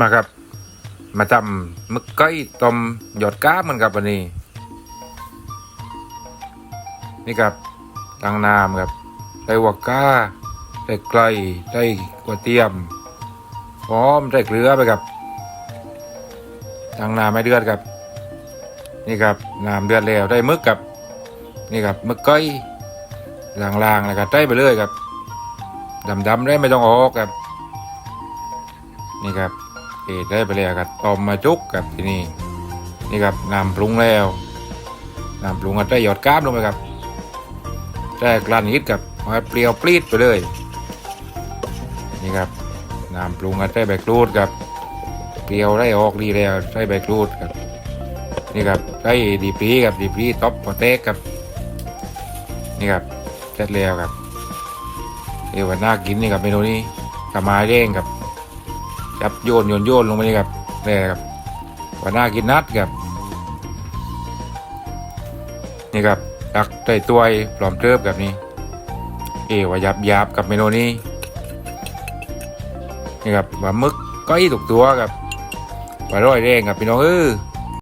มาครับ มาจำมึกก้อยต้มหยอดก้ามันครับวันนี้ นี่ครับตังน้ำครับใส่หัวก้าใส่ไกลใส่กระเทียมพร้อมใส่เกลือไปครับตังน้ำไม่เดือดครับ นี่ครับน้ำเดือดแล้วได้มึกกับนี่ครับมึกก้อยลางๆนะครับได้ไปเลยครับดำๆได้ไม่ต้องออกครับ นี่ครับ เอได้ไปแล้วครับต้มมาจุกครับที่นี่นี่ครับน้ำปรุงแล้วน้ำปรุงก็ได้หยอดก้ามลงไปครับได้กลั่นนิดกับเอาเปรี้ยวปรีดไปเลย นี่ครับน้ำปรุงก็ได้ใบกรูดครับเปรี้ยวได้ออกดีแล้วได้ใบกรูดครับนี่ครับได้ดีปรีครับดีปรีท็อปโปเต็กครับนี่ครับเสร็จแล้วครับเอวน่ากินนี่ครับเมนูนี้กระมาเร่งครับ จับโยนโยนโยนลงไปนี่ครับนี่ครับว่าน่ากินนัดครับนี่ครับดักใส่ตัวยปลอมเติบแบบนี้ เอวายับยับกับเมนูนี้นี่ครับว่ามึกก้อยถูกตัวครับว่าร้อยแดงครับพี่น้องเออ